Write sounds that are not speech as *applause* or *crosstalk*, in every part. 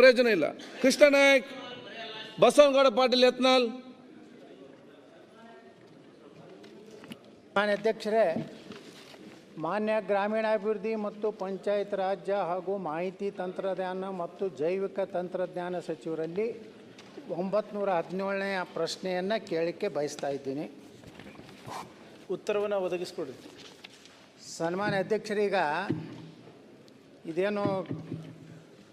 ಪ್ರಯೋಜನ ಇಲ್ಲ. ಕೃಷ್ಣ ನಾಯಕ್ ಬಸವನಗೌಡ ಪಾಟೀಲ್ ಯತ್ನಾಲ್ ಮಾನ್ಯ ಅಧ್ಯಕ್ಷರೇ ಮಾನ್ಯ ಗ್ರಾಮೀಣಾಭಿವೃದ್ಧಿ ಮತ್ತು ಪಂಚಾಯತ್ ರಾಜ್ಯ ಹಾಗೂ ಮಾಹಿತಿ ತಂತ್ರಜ್ಞಾನ ಮತ್ತು ಜೈವಿಕ ತಂತ್ರಜ್ಞಾನ ಸಚಿವರಲ್ಲಿ ಒಂಬತ್ತು ಹದಿನೇಳನೇ ಹದಿನೇಳನೆಯ ಪ್ರಶ್ನೆಯನ್ನು ಕೇಳಲಿಕ್ಕೆ ಬಯಸ್ತಾ ಇದ್ದೀನಿ. ಉತ್ತರವನ್ನು ಒದಗಿಸ್ಕೊಡಿ. ಸನ್ಮಾನ್ಯ ಅಧ್ಯಕ್ಷರೀಗ ಇದೇನು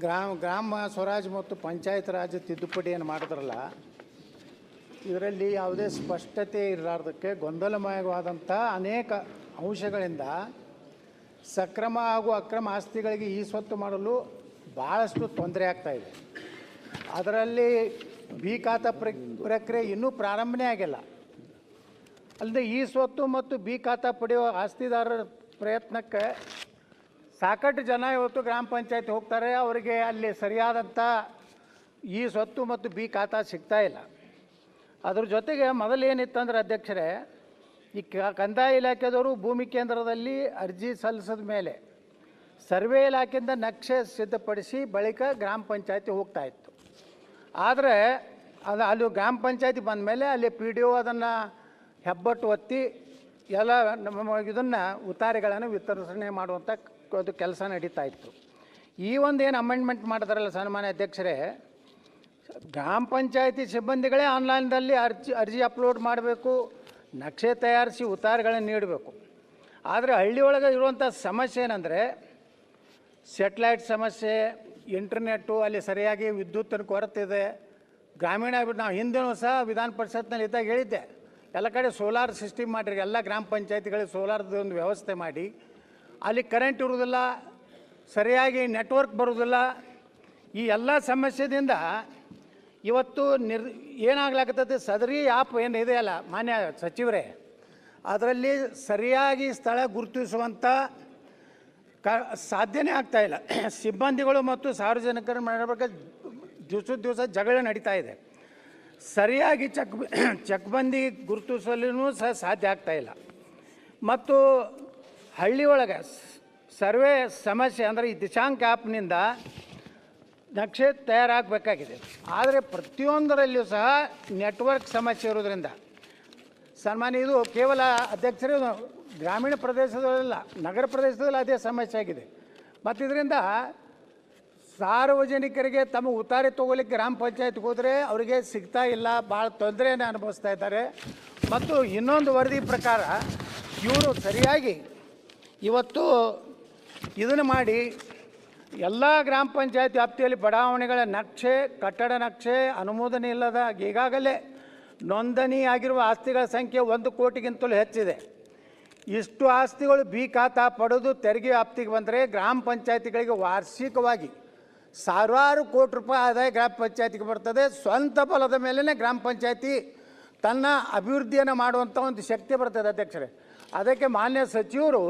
ಗ್ರಾಮ ಗ್ರಾಮ ಸ್ವರಾಜ್ ಮತ್ತು ಪಂಚಾಯತ್ ರಾಜ್ ತಿದ್ದುಪಡಿ ಏನು ಮಾಡಿದ್ರಲ್ಲ, ಇದರಲ್ಲಿ ಯಾವುದೇ ಸ್ಪಷ್ಟತೆ ಇರಲಾರ್ದಕ್ಕೆ ಗೊಂದಲಮಯವಾದಂಥ ಅನೇಕ ಅಂಶಗಳಿಂದ ಸಕ್ರಮ ಹಾಗೂ ಅಕ್ರಮ ಆಸ್ತಿಗಳಿಗೆ ಈ ಸ್ವತ್ತು ಮಾಡಲು ಭಾಳಷ್ಟು ತೊಂದರೆ ಆಗ್ತಾ ಇದೆ. ಅದರಲ್ಲಿ ಬಿ ಖಾತಾ ಪ್ರ, ಪ್ರಕ್ರಿಯೆ ಇನ್ನೂ ಪ್ರಾರಂಭನೇ ಆಗಿಲ್ಲ. ಅಲ್ಲದೆ ಈ ಸ್ವತ್ತು ಮತ್ತು ಬಿ ಖಾತಾ ಪಡೆಯುವ ಆಸ್ತಿದಾರರ ಪ್ರಯತ್ನಕ್ಕೆ ಸಾಕಷ್ಟು ಜನ ಇವತ್ತು ಗ್ರಾಮ ಪಂಚಾಯತ್ ಹೋಗ್ತಾರೆ, ಅವರಿಗೆ ಅಲ್ಲಿ ಸರಿಯಾದಂಥ ಈ ಸ್ವತ್ತು ಮತ್ತು ಬಿ ಖಾತಾ ಸಿಗ್ತಾ ಇಲ್ಲ. ಅದ್ರ ಜೊತೆಗೆ ಮೊದಲು ಏನಿತ್ತಂದ್ರೆ ಅಧ್ಯಕ್ಷರೇ, ಈ ಕಂದಾಯ ಇಲಾಖೆದವರು ಭೂಮಿ ಕೇಂದ್ರದಲ್ಲಿ ಅರ್ಜಿ ಸಲ್ಲಿಸಿದ ಮೇಲೆ ಸರ್ವೆ ಇಲಾಖೆಯಿಂದ ನಕ್ಷೆ ಸಿದ್ಧಪಡಿಸಿ ಬಳಿಕ ಗ್ರಾಮ ಪಂಚಾಯತಿ ಹೋಗ್ತಾ ಇತ್ತು. ಆದರೆ ಅದು ಅಲ್ಲಿ ಗ್ರಾಮ ಪಂಚಾಯತಿ ಬಂದ ಮೇಲೆ ಅಲ್ಲಿ ಪಿ ಡಿ ಒ ಅದನ್ನು ಹೆಬ್ಬಟ್ಟು ಒತ್ತಿ ಎಲ್ಲ ನಮ್ಮ ಇದನ್ನು ಉತ್ತಾರೆಗಳನ್ನು ವಿತರಣೆ ಮಾಡುವಂಥ ಅದು ಕೆಲಸ ನಡೀತಾ ಇತ್ತು. ಈ ಒಂದು ಏನು ಅಮೆಂಡ್ಮೆಂಟ್ ಮಾಡಿದಾರಲ್ಲ ಸನ್ಮಾನ್ಯ ಅಧ್ಯಕ್ಷರೇ, ಗ್ರಾಮ ಪಂಚಾಯತಿ ಸಿಬ್ಬಂದಿಗಳೇ ಆನ್ಲೈನ್ದಲ್ಲಿ ಅರ್ಜಿ ಅರ್ಜಿ ಅಪ್ಲೋಡ್ ಮಾಡಬೇಕು, ನಕ್ಷೆ ತಯಾರಿಸಿ ಉತ್ತಾರಗಳನ್ನು ನೀಡಬೇಕು. ಆದರೆ ಹಳ್ಳಿಯೊಳಗೆ ಇರುವಂಥ ಸಮಸ್ಯೆ ಏನಂದರೆ ಸೆಟ್ಲೈಟ್ ಸಮಸ್ಯೆ ಇಂಟರ್ನೆಟ್ಟು ಅಲ್ಲಿ ಸರಿಯಾಗಿ ವಿದ್ಯುತ್ತಿನ ಕೊರತೆ ಇದೆ ಗ್ರಾಮೀಣ ನಾವು ಹಿಂದೆನೂ ಸಹ ವಿಧಾನ ಪರಿಷತ್ನಲ್ಲಿ ಇದ್ದಾಗ ಹೇಳಿದ್ದೆ, ಎಲ್ಲ ಕಡೆ ಸೋಲಾರ್ ಸಿಸ್ಟಮ್ ಮಾಡಿರಿ, ಎಲ್ಲ ಗ್ರಾಮ ಪಂಚಾಯತಿಗಳಿಗೆ ಸೋಲಾರ್ದು ಒಂದು ವ್ಯವಸ್ಥೆ ಮಾಡಿ. ಅಲ್ಲಿ ಕರೆಂಟ್ ಇರುವುದಿಲ್ಲ, ಸರಿಯಾಗಿ ನೆಟ್ವರ್ಕ್ ಬರುವುದಿಲ್ಲ. ಈ ಎಲ್ಲ ಸಮಸ್ಯೆದಿಂದ ಇವತ್ತು ನಿರ್, ಏನಾಗ್ಲಾಕತ್ತೈತೆ, ಸದರಿ ಆ್ಯಪ್ ಏನು ಇದೆಯಲ್ಲ ಮಾನ್ಯ ಸಚಿವರೇ, ಅದರಲ್ಲಿ ಸರಿಯಾಗಿ ಸ್ಥಳ ಗುರುತಿಸುವಂಥ ಕ, ಸಾಧ್ಯನೇ ಆಗ್ತಾಯಿಲ್ಲ *clears throat* ಸಿಬ್ಬಂದಿಗಳು ಮತ್ತು ಸಾರ್ವಜನಿಕರ ಮಾಡಬೇಕು ದಿವಸ ದಿವಸ ಜಗಳ ನಡೀತಾ ಇದೆ. ಸರಿಯಾಗಿ ಚಕ್, *clears throat* ಚಕ್ಬಂದಿ ಗುರುತಿಸಲು ಸಹ ಸಾಧ್ಯ ಆಗ್ತಾ ಇಲ್ಲ. ಮತ್ತು ಹಳ್ಳಿ ಒಳಗೆ ಸರ್ವೆ ಸಮಸ್ಯೆ ಅಂದರೆ ಈ ದಿಶಾಂಕ್ ಆ್ಯಪ್ನಿಂದ ನಕ್ಷೆ ತಯಾರಾಗಬೇಕಾಗಿದೆ. ಆದರೆ ಪ್ರತಿಯೊಂದರಲ್ಲಿಯೂ ಸಹ ನೆಟ್ವರ್ಕ್ ಸಮಸ್ಯೆ ಇರೋದ್ರಿಂದ, ಸನ್ಮಾನ್ಯ ಇದು ಕೇವಲ ಅಧ್ಯಕ್ಷರೇ ಗ್ರಾಮೀಣ ಪ್ರದೇಶದಲ್ಲ ನಗರ ಪ್ರದೇಶದಲ್ಲಿ ಅದೇ ಸಮಸ್ಯೆ ಆಗಿದೆ. ಮತ್ತು ಇದರಿಂದ ಸಾರ್ವಜನಿಕರಿಗೆ ತಮ್ಮ ಉತ್ತಾರೆ ತಗೋಲಿಕ್ಕೆ ಗ್ರಾಮ ಪಂಚಾಯತ್ಗೆ ಹೋದರೆ ಅವರಿಗೆ ಸಿಗ್ತಾ ಇಲ್ಲ, ಭಾಳ ತೊಂದರೆಯನ್ನು ಅನುಭವಿಸ್ತಾ ಇದ್ದಾರೆ. ಮತ್ತು ಇನ್ನೊಂದು ವರದಿ ಪ್ರಕಾರ ಇವರು ಸರಿಯಾಗಿ ಇವತ್ತು ಇದನ್ನು ಮಾಡಿ ಎಲ್ಲ ಗ್ರಾಮ ಪಂಚಾಯತ್ ವ್ಯಾಪ್ತಿಯಲ್ಲಿ ಬಡಾವಣೆಗಳ ನಕ್ಷೆ, ಕಟ್ಟಡ ನಕ್ಷೆ, ಅನುಮೋದನೆ ಇಲ್ಲದ ಈಗಾಗಲೇ ನೋಂದಣಿ ಆಗಿರುವ ಆಸ್ತಿಗಳ ಸಂಖ್ಯೆ ಒಂದು ಕೋಟಿಗಿಂತಲೂ ಹೆಚ್ಚಿದೆ. ಇಷ್ಟು ಆಸ್ತಿಗಳು ಬಿ ಖಾತಾ ಪಡೆದು ತೆರಿಗೆ ವ್ಯಾಪ್ತಿಗೆ ಬಂದರೆ ಗ್ರಾಮ ಪಂಚಾಯತಿಗಳಿಗೆ ವಾರ್ಷಿಕವಾಗಿ ಸಾವಿರಾರು ಕೋಟಿ ರೂಪಾಯಿ ಆದಾಯ ಗ್ರಾಮ ಪಂಚಾಯತಿಗೆ ಬರ್ತದೆ. ಸ್ವಂತ ಬಲದ ಮೇಲೇ ಗ್ರಾಮ ಪಂಚಾಯತಿ ತನ್ನ ಅಭಿವೃದ್ಧಿಯನ್ನು ಮಾಡುವಂಥ ಒಂದು ಶಕ್ತಿ ಬರ್ತದೆ ಅಧ್ಯಕ್ಷರೇ. ಅದಕ್ಕೆ ಮಾನ್ಯ ಸಚಿವರು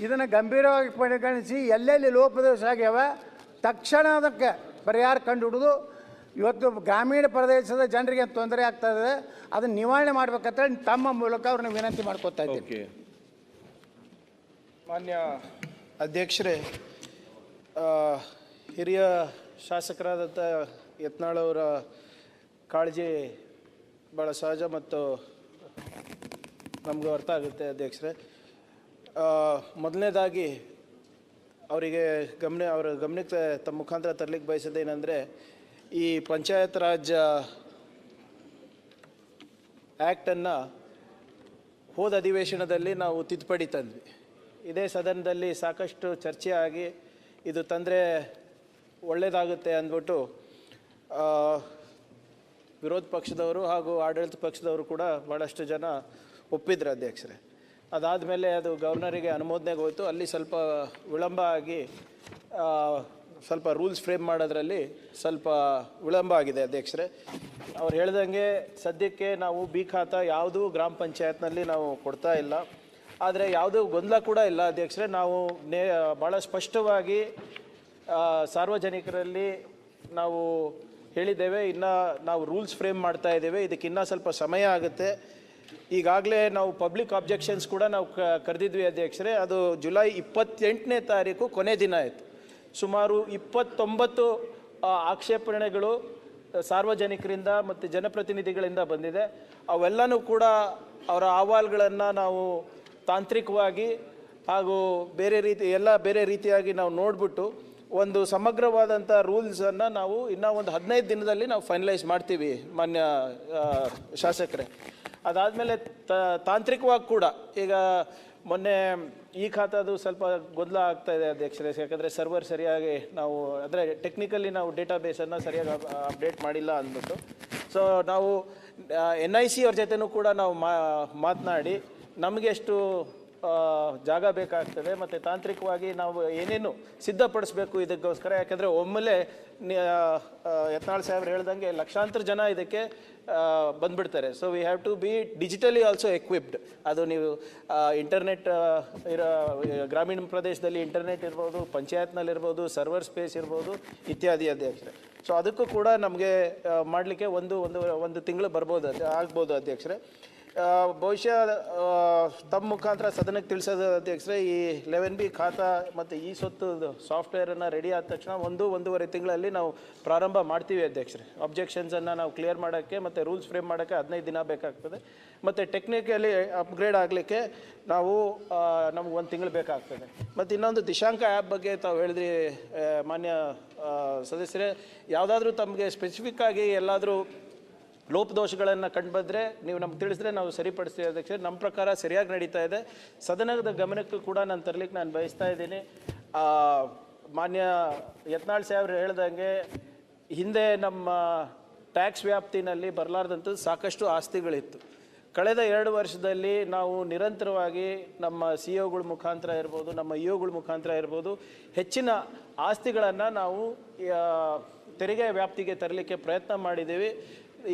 ಇದನ್ನು ಗಂಭೀರವಾಗಿ ಪರಿಗಣಿಸಿ ಎಲ್ಲೆಲ್ಲಿ ಲೋಪದೋಷ ಆಗ್ಯಾವ ತಕ್ಷಣ ಅದಕ್ಕೆ ಪರಿಹಾರ ಕಂಡುಹಿಡಿದು ಇವತ್ತು ಗ್ರಾಮೀಣ ಪ್ರದೇಶದ ಜನರಿಗೆ ತೊಂದರೆ ಆಗ್ತಾ ಇದೆ ಅದನ್ನು ನಿವಾರಣೆ ಮಾಡ್ಬೇಕಂತೇಳಿ ತಮ್ಮ ಮೂಲಕ ಅವ್ರನ್ನ ವಿನಂತಿ ಮಾಡ್ಕೋತಾ ಇದ್ದೀನಿ. ಮಾನ್ಯ ಅಧ್ಯಕ್ಷರೇ ಆ, ಹಿರಿಯ ಶಾಸಕರಾದಂಥ ಯತ್ನಾಳ್ ಅವರ ಕಾಳಜಿ ಭಾಳ ಸಹಜ ಮತ್ತು ನಮಗೂ ಅರ್ಥ ಆಗುತ್ತೆ ಅಧ್ಯಕ್ಷರೇ. ಮೊದಲನೇದಾಗಿ ಅವರಿಗೆ ಗಮನ, ಅವರ ಗಮನಕ್ಕೆ ತಮ್ಮ ಮುಖಾಂತರ ತರಲಿಕ್ಕೆ ಬಯಸೋದೇನೆಂದರೆ ಈ ಪಂಚಾಯತ್ ರಾಜ್ ಆ್ಯಕ್ಟನ್ನು ಹೋದ ಅಧಿವೇಶನದಲ್ಲಿ ನಾವು ತಿದ್ದುಪಡಿ ತಂದ್ವಿ. ಇದೇ ಸದನದಲ್ಲಿ ಸಾಕಷ್ಟು ಚರ್ಚೆ ಆಗಿ ಇದು ತಂದರೆ ಒಳ್ಳೆಯದಾಗುತ್ತೆ ಅಂದ್ಬಿಟ್ಟು ವಿರೋಧ ಪಕ್ಷದವರು ಹಾಗೂ ಆಡಳಿತ ಪಕ್ಷದವರು ಕೂಡ ಭಾಳಷ್ಟು ಜನ ಒಪ್ಪಿದ್ರು ಅಧ್ಯಕ್ಷರೇ. ಅದಾದಮೇಲೆ ಅದು ಗವರ್ನರಿಗೆ ಅನುಮೋದನೆಗೆ ಹೋಯಿತು. ಅಲ್ಲಿ ಸ್ವಲ್ಪ ವಿಳಂಬ ಆಗಿ ಸ್ವಲ್ಪ ರೂಲ್ಸ್ ಫ್ರೇಮ್ ಮಾಡೋದ್ರಲ್ಲಿ ಸ್ವಲ್ಪ ವಿಳಂಬ ಆಗಿದೆ ಅಧ್ಯಕ್ಷರೇ. ಅವ್ರು ಹೇಳ್ದಂಗೆ ಸದ್ಯಕ್ಕೆ ನಾವು ಬಿ ಖಾತ ಯಾವುದೂ ಗ್ರಾಮ ಪಂಚಾಯತ್ನಲ್ಲಿ ನಾವು ಕೊಡ್ತಾ ಇಲ್ಲ. ಆದರೆ ಯಾವುದೂ ಗೊಂದಲ ಕೂಡ ಇಲ್ಲ ಅಧ್ಯಕ್ಷರೇ. ನಾವು ನೇ ಭಾಳ ಸ್ಪಷ್ಟವಾಗಿ ಸಾರ್ವಜನಿಕರಲ್ಲಿ ನಾವು ಹೇಳಿದ್ದೇವೆ. ಇನ್ನು ನಾವು ರೂಲ್ಸ್ ಫ್ರೇಮ್ ಮಾಡ್ತಾ ಇದ್ದೇವೆ. ಇದಕ್ಕೆ ಇನ್ನೂ ಸ್ವಲ್ಪ ಸಮಯ ಆಗುತ್ತೆ. ಈಗಾಗಲೇ ನಾವು ಪಬ್ಲಿಕ್ ಆಬ್ಜೆಕ್ಷನ್ಸ್ ಕೂಡ ನಾವು ಕರೆದಿದ್ವಿ ಅಧ್ಯಕ್ಷರೇ. ಅದು ಜುಲೈ ಇಪ್ಪತ್ತೆಂಟನೇ ತಾರೀಕು ಕೊನೆ ದಿನ ಆಯಿತು. ಸುಮಾರು ಇಪ್ಪತ್ತೊಂಬತ್ತು ಆಕ್ಷೇಪಣೆಗಳು ಸಾರ್ವಜನಿಕರಿಂದ ಮತ್ತು ಜನಪ್ರತಿನಿಧಿಗಳಿಂದ ಬಂದಿದೆ. ಅವೆಲ್ಲನೂ ಕೂಡ ಅವರ ಅಹವಾಲುಗಳನ್ನು ನಾವು ತಾಂತ್ರಿಕವಾಗಿ ಹಾಗೂ ಬೇರೆ ರೀತಿ, ಎಲ್ಲ ಬೇರೆ ರೀತಿಯಾಗಿ ನಾವು ನೋಡಿಬಿಟ್ಟು ಒಂದು ಸಮಗ್ರವಾದಂಥ ರೂಲ್ಸನ್ನು ನಾವು ಇನ್ನೂ ಒಂದು ಹದಿನೈದು ದಿನದಲ್ಲಿ ನಾವು ಫೈನಲೈಸ್ ಮಾಡ್ತೀವಿ ಮಾನ್ಯ ಶಾಸಕರೇ. ಅದಾದಮೇಲೆ ತಾಂತ್ರಿಕವಾಗಿ ಕೂಡ ಈಗ ಮೊನ್ನೆ ಈ ಖಾತಾದು ಸ್ವಲ್ಪ ಗೊಂದಲ ಆಗ್ತಾ ಇದೆ ಅಧ್ಯಕ್ಷರೇ. ಯಾಕಂದರೆ ಸರ್ವರ್ ಸರಿಯಾಗಿ ನಾವು ಅಂದರೆ ಟೆಕ್ನಿಕಲಿ ನಾವು ಡೇಟಾಬೇಸನ್ನು ಸರಿಯಾಗಿ ಅಪ್ಡೇಟ್ ಮಾಡಿಲ್ಲ ಅಂದ್ಬಿಟ್ಟು. ಸೊ ನಾವು ಎನ್ ಐ ಸಿ ಅವ್ರ ಜೊತೆನೂ ಕೂಡ ನಾವು ಮಾತನಾಡಿ ನಮಗೆ ಎಷ್ಟು ಆ, ಜಾಗ ಬೇಕಾಗ್ತದೆ ಮತ್ತು ತಾಂತ್ರಿಕವಾಗಿ ನಾವು ಏನೇನು ಸಿದ್ಧಪಡಿಸಬೇಕು ಇದಕ್ಕೋಸ್ಕರ, ಯಾಕೆಂದರೆ ಒಮ್ಮೆಲೆ ಯತ್ನಾಳ್ ಸಾಹೇಬ್ರು ಹೇಳ್ದಂಗೆ ಲಕ್ಷಾಂತರ ಜನ ಇದಕ್ಕೆ ಬಂದ್ಬಿಡ್ತಾರೆ. So we have to be digitally also equipped ಅದು ನೀವು ಇಂಟರ್ನೆಟ್ ಇರೋ, ಗ್ರಾಮೀಣ ಪ್ರದೇಶದಲ್ಲಿ ಇಂಟರ್ನೆಟ್ ಇರ್ಬೋದು ಪಂಚಾಯತ್ನಲ್ಲಿರ್ಬೋದು ಸರ್ವರ್ ಸ್ಪೇಸ್ ಇರ್ಬೋದು, ಇತ್ಯಾದಿ ಅಧ್ಯಕ್ಷರೇ ಸೊ ಅದಕ್ಕೂ ಕೂಡ ನಮಗೆ ಮಾಡಲಿಕ್ಕೆ ಒಂದು ಒಂದು ಒಂದು ತಿಂಗಳು ಬರ್ಬೋದು ಆಗ್ಬೋದು ಅಧ್ಯಕ್ಷರೇ. ಬಹುಶಃ ತಮ್ಮ ಮುಖಾಂತರ ಸದನಕ್ಕೆ ತಿಳಿಸೋದು ಅಧ್ಯಕ್ಷರೇ ಈ ಲೆವೆನ್ ಬಿ ಖಾತಾ ಮತ್ತು ಈ ಸೊತ್ತು ಸಾಫ್ಟ್ವೇರನ್ನು ರೆಡಿ ಆದ ತಕ್ಷಣ ಒಂದು, ಒಂದೂವರೆ ತಿಂಗಳಲ್ಲಿ ನಾವು ಪ್ರಾರಂಭ ಮಾಡ್ತೀವಿ ಅಧ್ಯಕ್ಷರೇ. ಅಬ್ಜೆಕ್ಷನ್ಸನ್ನು ನಾವು ಕ್ಲಿಯರ್ ಮಾಡೋಕ್ಕೆ ಮತ್ತು ರೂಲ್ಸ್ ಫ್ರೇಮ್ ಮಾಡೋಕ್ಕೆ ಹದಿನೈದು ದಿನ ಬೇಕಾಗ್ತದೆ. ಮತ್ತು ಟೆಕ್ನಿಕಲಿ ಅಪ್ಗ್ರೇಡ್ ಆಗಲಿಕ್ಕೆ ನಾವು ನಮ್ಗೆ ಒಂದು ತಿಂಗಳು ಬೇಕಾಗ್ತದೆ. ಮತ್ತು ಇನ್ನೊಂದು ದಿಶಾಂಕ ಆ್ಯಪ್ ಬಗ್ಗೆ ತಾವು ಹೇಳಿದ್ರಿ ಮಾನ್ಯ ಸದಸ್ಯರೇ. ಯಾವುದಾದ್ರೂ ತಮಗೆ ಸ್ಪೆಸಿಫಿಕ್ಕಾಗಿ ಎಲ್ಲಾದರೂ ಲೋಪದೋಷಗಳನ್ನು ಕಂಡುಬಂದರೆ ನೀವು ನಮ್ಗೆ ತಿಳಿಸಿದ್ರೆ ನಾವು ಸರಿಪಡಿಸ್ತೀವಿ ಅಧ್ಯಕ್ಷ ನಮ್ಮ ಪ್ರಕಾರ ಸರಿಯಾಗಿ ನಡೀತಾ ಇದೆ. ಸದನದ ಗಮನಕ್ಕೂ ಕೂಡ ನಾನು ತರಲಿಕ್ಕೆ ನಾನು ಬಯಸ್ತಾ ಇದ್ದೀನಿ. ಮಾನ್ಯ ಯತ್ನಾಳ್ ಸಾಹೇಬ್ರು ಹೇಳ್ದಂಗೆ ಹಿಂದೆ ನಮ್ಮ ಟ್ಯಾಕ್ಸ್ ವ್ಯಾಪ್ತಿನಲ್ಲಿ ಬರಲಾರ್ದಂಥ ಸಾಕಷ್ಟು ಆಸ್ತಿಗಳಿತ್ತು. ಕಳೆದ ಎರಡು ವರ್ಷದಲ್ಲಿ ನಾವು ನಿರಂತರವಾಗಿ ನಮ್ಮ ಸಿ ಒಗಳ ಮುಖಾಂತರ ಇರ್ಬೋದು, ನಮ್ಮ ಇ ಒಗಳ ಮುಖಾಂತರ ಇರ್ಬೋದು, ಹೆಚ್ಚಿನ ಆಸ್ತಿಗಳನ್ನು ನಾವು ತೆರಿಗೆ ವ್ಯಾಪ್ತಿಗೆ ತರಲಿಕ್ಕೆ ಪ್ರಯತ್ನ ಮಾಡಿದ್ದೀವಿ.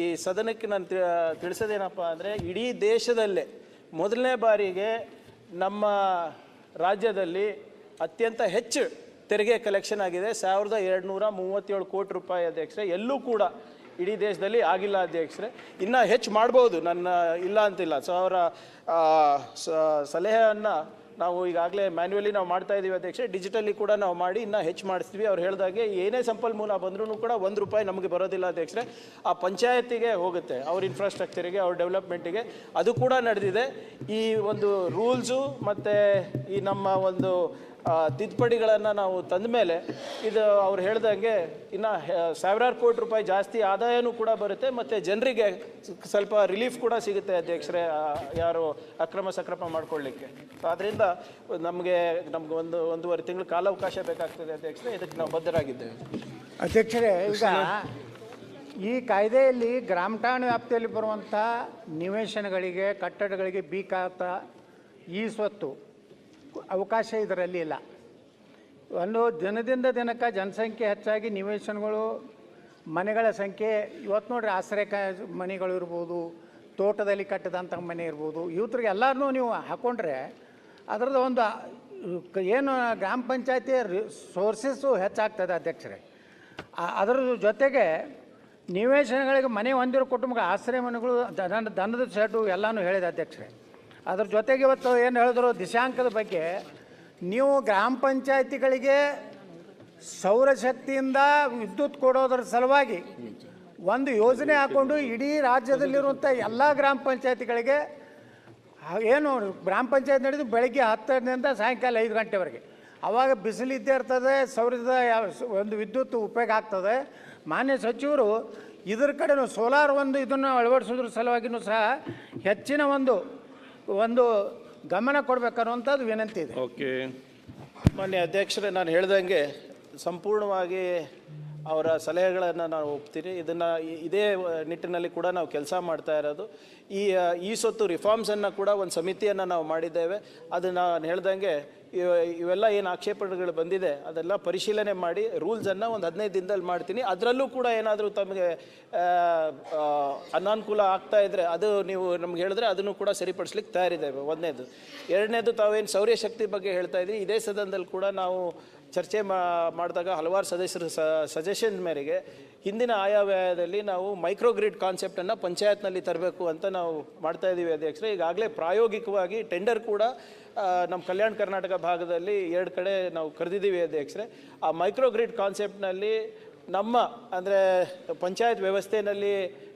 ಈ ಸದನಕ್ಕೆ ನಾನು ತಿಳ ತಿಳಿಸೋದೇನಪ್ಪ ಅಂದರೆ ಇಡೀ ದೇಶದಲ್ಲೇ ಮೊದಲನೇ ಬಾರಿಗೆ ನಮ್ಮ ರಾಜ್ಯದಲ್ಲಿ ಅತ್ಯಂತ ಹೆಚ್ಚು ತೆರಿಗೆ ಕಲೆಕ್ಷನ್ ಆಗಿದೆ. ಸಾವಿರದ ಎರಡುನೂರ ಮೂವತ್ತೇಳು ಕೋಟಿ ರೂಪಾಯಿ ಅಧ್ಯಕ್ಷರೇ, ಎಲ್ಲೂ ಕೂಡ ಇಡೀ ದೇಶದಲ್ಲಿ ಆಗಿಲ್ಲ ಅಧ್ಯಕ್ಷರೇ. ಇನ್ನೂ ಹೆಚ್ಚು ಮಾಡ್ಬೋದು, ನನ್ನ ಇಲ್ಲ ಅಂತಿಲ್ಲ. ಸೊ ಅವರ ಸಲಹೆಯನ್ನು ನಾವು ಈಗಾಗಲೇ ಮ್ಯಾನ್ಯುವಲಿ ನಾವು ಮಾಡ್ತಾ ಇದ್ದೀವಿ ಅಧ್ಯಕ್ಷ ಡಿಜಿಟಲಿ ಕೂಡ ನಾವು ಮಾಡಿ ಇನ್ನೂ ಹೆಚ್ಚು ಮಾಡಿಸ್ತೀವಿ. ಅವ್ರು ಹೇಳಿದಾಗೆ ಏನೇ ಸಂಪನ್ಮೂಲ ಬಂದ್ರೂ ಕೂಡ ಒಂದು ರೂಪಾಯಿ ನಮಗೆ ಬರೋದಿಲ್ಲ ಅಧ್ಯಕ್ಷರೇ. ಆ ಪಂಚಾಯತಿಗೆ ಹೋಗುತ್ತೆ, ಅವ್ರ ಇನ್ಫ್ರಾಸ್ಟ್ರಕ್ಚರಿಗೆ ಅವ್ರ ಡೆವಲಪ್ಮೆಂಟಿಗೆ ಅದು ಕೂಡ ನಡೆದಿದೆ. ಈ ಒಂದು ರೂಲ್ಸು ಮತ್ತು ಈ ನಮ್ಮ ಒಂದು ತಿದ್ದುಪಡಿಗಳನ್ನು ನಾವು ತಂದ ಮೇಲೆ ಇದು ಅವ್ರು ಹೇಳ್ದಂಗೆ ಇನ್ನು ಸಾವಿರಾರು ಕೋಟಿ ರೂಪಾಯಿ ಜಾಸ್ತಿ ಆದಾಯನೂ ಕೂಡ ಬರುತ್ತೆ ಮತ್ತು ಜನರಿಗೆ ಸ್ವಲ್ಪ ರಿಲೀಫ್ ಕೂಡ ಸಿಗುತ್ತೆ ಅಧ್ಯಕ್ಷರೇ ಯಾರು ಅಕ್ರಮ ಸಕ್ರಮ ಮಾಡ್ಕೊಳ್ಳಿಕ್ಕೆ. ಸೊ ಅದರಿಂದ ನಮಗೆ, ನಮ್ಗೆ ಒಂದು, ಒಂದೂವರೆ ತಿಂಗಳು ಕಾಲಾವಕಾಶ ಬೇಕಾಗ್ತದೆ ಅಧ್ಯಕ್ಷರೇ, ಇದಕ್ಕೆ ನಾವು ಬದ್ಧರಾಗಿದ್ದೇವೆ. ಅಧ್ಯಕ್ಷರೇ, ಈಗ ಈ ಕಾಯ್ದೆಯಲ್ಲಿ ಗ್ರಾಮ ಠಾಣೆ ವ್ಯಾಪ್ತಿಯಲ್ಲಿ ಬರುವಂಥ ನಿವೇಶನಗಳಿಗೆ, ಕಟ್ಟಡಗಳಿಗೆ ಬೀಕಾತ ಈ ಸ್ವತ್ತು ಅವಕಾಶ ಇದರಲ್ಲಿ ಇಲ್ಲ. ಒಂದು ದಿನದಿಂದ ದಿನಕ್ಕೆ ಜನಸಂಖ್ಯೆ ಹೆಚ್ಚಾಗಿ ನಿವೇಶನಗಳು, ಮನೆಗಳ ಸಂಖ್ಯೆ, ಇವತ್ತು ನೋಡ್ರಿ ಆಶ್ರಯ ಮನೆಗಳು ಇರ್ಬೋದು, ತೋಟದಲ್ಲಿ ಕಟ್ಟಿದಂಥ ಮನೆ ಇರ್ಬೋದು, ಇವತ್ರಿಗೆ ಎಲ್ಲರನ್ನೂ ನೀವು ಹಾಕೊಂಡ್ರೆ ಅದರದ್ದು ಒಂದು, ಏನು ಗ್ರಾಮ ಪಂಚಾಯತಿ ಸೋರ್ಸಸ್ಸು ಹೆಚ್ಚಾಗ್ತದೆ ಅಧ್ಯಕ್ಷರೇ. ಅದರ ಜೊತೆಗೆ ನಿವೇಶನಗಳಿಗೆ ಮನೆ ಹೊಂದಿರೋ ಕುಟುಂಬಗಳ ಆಶ್ರಯ ಮನೆಗಳು ದನ ದನದ ಶೆಡ್ಡು ಎಲ್ಲನೂ ಹೇಳಿದೆ ಅಧ್ಯಕ್ಷರೇ. ಅದ್ರ ಜೊತೆಗೆ ಇವತ್ತು ಏನು ಹೇಳಿದ್ರು, ದಿಶಾಂಕದ ಬಗ್ಗೆ. ನೀವು ಗ್ರಾಮ ಪಂಚಾಯತಿಗಳಿಗೆ ಸೌರಶಕ್ತಿಯಿಂದ ವಿದ್ಯುತ್ ಕೊಡೋದ್ರ ಸಲುವಾಗಿ ಒಂದು ಯೋಜನೆ ಹಾಕ್ಕೊಂಡು ಇಡೀ ರಾಜ್ಯದಲ್ಲಿರುವಂಥ ಎಲ್ಲ ಗ್ರಾಮ ಪಂಚಾಯತಿಗಳಿಗೆ, ಏನು ಗ್ರಾಮ ಪಂಚಾಯತ್ ನಡೆದು ಬೆಳಗ್ಗೆ ಹತ್ತರಿಂದ ಸಾಯಂಕಾಲ ಐದು ಗಂಟೆವರೆಗೆ. ಆವಾಗ ಬಿಸಿಲಿದ್ದೇ ಇರ್ತದೆ, ಸೌರದ ಒಂದು ವಿದ್ಯುತ್ ಉಪಯೋಗ ಆಗ್ತದೆ. ಮಾನ್ಯ ಸಚಿವರು ಇದ್ರ ಕಡೆನೂ ಸೋಲಾರ್ ಒಂದು ಇದನ್ನು ಅಳವಡಿಸೋದ್ರ ಸಲುವಾಗಿಯೂ ಸಹ ಹೆಚ್ಚಿನ ಒಂದು ಒಂದು ಗಮನ ಕೊಡಬೇಕನ್ನುವಂಥದ್ದು ವಿನಂತಿ ಇದೆ. ಓಕೆ. ಮಾನ್ಯ ಅಧ್ಯಕ್ಷರೇ ನಾನು ಹೇಳ್ದಂಗೆ ಸಂಪೂರ್ಣವಾಗಿ ಅವರ ಸಲಹೆಗಳನ್ನು ನಾವು ಒಪ್ತೀನಿ. ಇದನ್ನು ಇದೇ ನಿಟ್ಟಿನಲ್ಲಿ ಕೂಡ ನಾವು ಕೆಲಸ ಮಾಡ್ತಾ ಇರೋದು. ಈ ಈ ಸೊತ್ತು ರಿಫಾರ್ಮ್ಸನ್ನು ಕೂಡ ಒಂದು ಸಮಿತಿಯನ್ನು ನಾವು ಮಾಡಿದ್ದೇವೆ. ಅದನ್ನು ನಾನು ಹೇಳ್ದಂಗೆ ಇವ- ಇವೆಲ್ಲ ಏನು ಆಕ್ಷೇಪಣೆಗಳು ಬಂದಿದೆ, ಅದೆಲ್ಲ ಪರಿಶೀಲನೆ ಮಾಡಿ ರೂಲ್ಸನ್ನು ಒಂದು ಹದಿನೈದು ದಿನದಲ್ಲಿ ಮಾಡ್ತೀನಿ. ಅದರಲ್ಲೂ ಕೂಡ ಏನಾದರೂ ತಮಗೆ ಅನಾನುಕೂಲ ಆಗ್ತಾ ಇದ್ದರೆ ಅದು ನೀವು ನಮ್ಗೆ ಹೇಳಿದ್ರೆ ಅದನ್ನು ಕೂಡ ಸರಿಪಡಿಸ್ಲಿಕ್ಕೆ ತಯಾರಿದ್ದೇವೆ. ಒಂದನೇದು. ಎರಡನೇದು ತಾವೇನು ಸೌರ್ಯಶಕ್ತಿ ಬಗ್ಗೆ ಹೇಳ್ತಾ ಇದ್ರಿ, ಇದೇ ಸದನದಲ್ಲಿ ಕೂಡ ನಾವು ಚರ್ಚೆ ಮಾಡಿದಾಗ ಹಲವಾರು ಸದಸ್ಯರು ಸಜೆಷನ್ ಮೇರೆಗೆ ಹಿಂದಿನ ಆಯವ್ಯಯದಲ್ಲಿ ನಾವು ಮೈಕ್ರೋಗ್ರಿಡ್ ಕಾನ್ಸೆಪ್ಟನ್ನು ಪಂಚಾಯತ್ನಲ್ಲಿ ತರಬೇಕು ಅಂತ ನಾವು ಮಾಡ್ತಾ ಇದ್ದೀವಿ ಅಧ್ಯಕ್ಷರೇ. ಈಗಾಗಲೇ ಪ್ರಾಯೋಗಿಕವಾಗಿ ಟೆಂಡರ್ ಕೂಡ ನಮ್ಮ ಕಲ್ಯಾಣ ಕರ್ನಾಟಕ ಭಾಗದಲ್ಲಿ ಎರಡು ಕಡೆ ನಾವು ಕರೆದಿದ್ದೀವಿ ಅಧ್ಯಕ್ಷರೇ. ಆ ಮೈಕ್ರೋಗ್ರಿಡ್ ಕಾನ್ಸೆಪ್ಟ್ನಲ್ಲಿ ನಮ್ಮ ಅಂದರೆ ಪಂಚಾಯತ್ ವ್ಯವಸ್ಥೆಯಲ್ಲಿ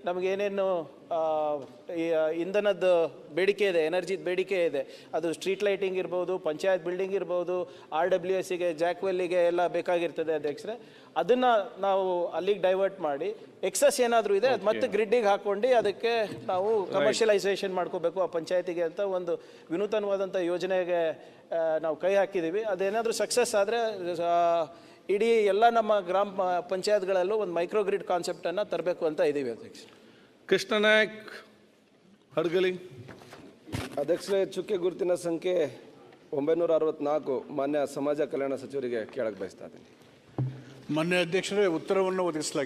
ನಮಗೇನೇನು ಇಂಧನದ್ದು ಇಂಧನದ ಬೇಡಿಕೆ ಇದೆ ಎನರ್ಜಿದ ಬೇಡಿಕೆ ಇದೆ. ಅದು ಸ್ಟ್ರೀಟ್ ಲೈಟಿಂಗ್ ಇರ್ಬೋದು ಪಂಚಾಯತ್ ಬಿಲ್ಡಿಂಗ್ ಇರ್ಬೋದು ಆರ್ ಡಬ್ಲ್ಯೂ ಎಸ್ಸಿಗೆ ಜಾಕ್ವೆಲ್ಲಿಗೆ ಎಲ್ಲ ಬೇಕಾಗಿರ್ತದೆ ಅಧ್ಯಕ್ಷರೆ. ಅದನ್ನು ನಾವು ಅಲ್ಲಿಗೆ ಡೈವರ್ಟ್ ಮಾಡಿ ಎಕ್ಸಸ್ ಏನಾದರೂ ಇದೆ ಅದು ಮತ್ತೆ ಗ್ರಿಡ್ಡಿಗೆ ಹಾಕ್ಕೊಂಡು ಅದಕ್ಕೆ ನಾವು ಕಮರ್ಷಿಯಲೈಸೇಷನ್ ಮಾಡ್ಕೋಬೇಕು ಆ ಪಂಚಾಯತಿಗೆ ಅಂತ ಒಂದು ವಿನೂತನವಾದಂಥ ಯೋಜನೆಗೆ ನಾವು ಕೈ ಹಾಕಿದ್ದೀವಿ ಅದೇನಾದರೂ ಸಕ್ಸಸ್ ಆದರೆ ಇಡೀ ಎಲ್ಲ ನಮ್ಮ ಗ್ರಾಮ ಪಂಚಾಯತ್ಗಳಲ್ಲೂ ಒಂದು ಮೈಕ್ರೋಗ್ರಿಡ್ ಕಾನ್ಸೆಪ್ಟನ್ನು ತರಬೇಕು ಅಂತ ಇದ್ದೀವಿ ಅಧ್ಯಕ್ಷ. ಕೃಷ್ಣ ನಾಯಕ್ ಹಡ್ಗಲಿ. ಅಧ್ಯಕ್ಷರೇ ಚುಕ್ಕೆ ಗುರುತಿನ ಸಂಖ್ಯೆ ಒಂಬೈನೂರ ಅರವತ್ನಾಲ್ಕು ಮಾನ್ಯ ಸಮಾಜ ಕಲ್ಯಾಣ ಸಚಿವರಿಗೆ ಕೇಳಕ್ಕೆ ಬಯಸ್ತಾ ಇದ್ದೀನಿ. ಮಾನ್ಯ ಅಧ್ಯಕ್ಷರೇ ಉತ್ತರವನ್ನು ಒದಗಿಸಲಾಗಿದೆ.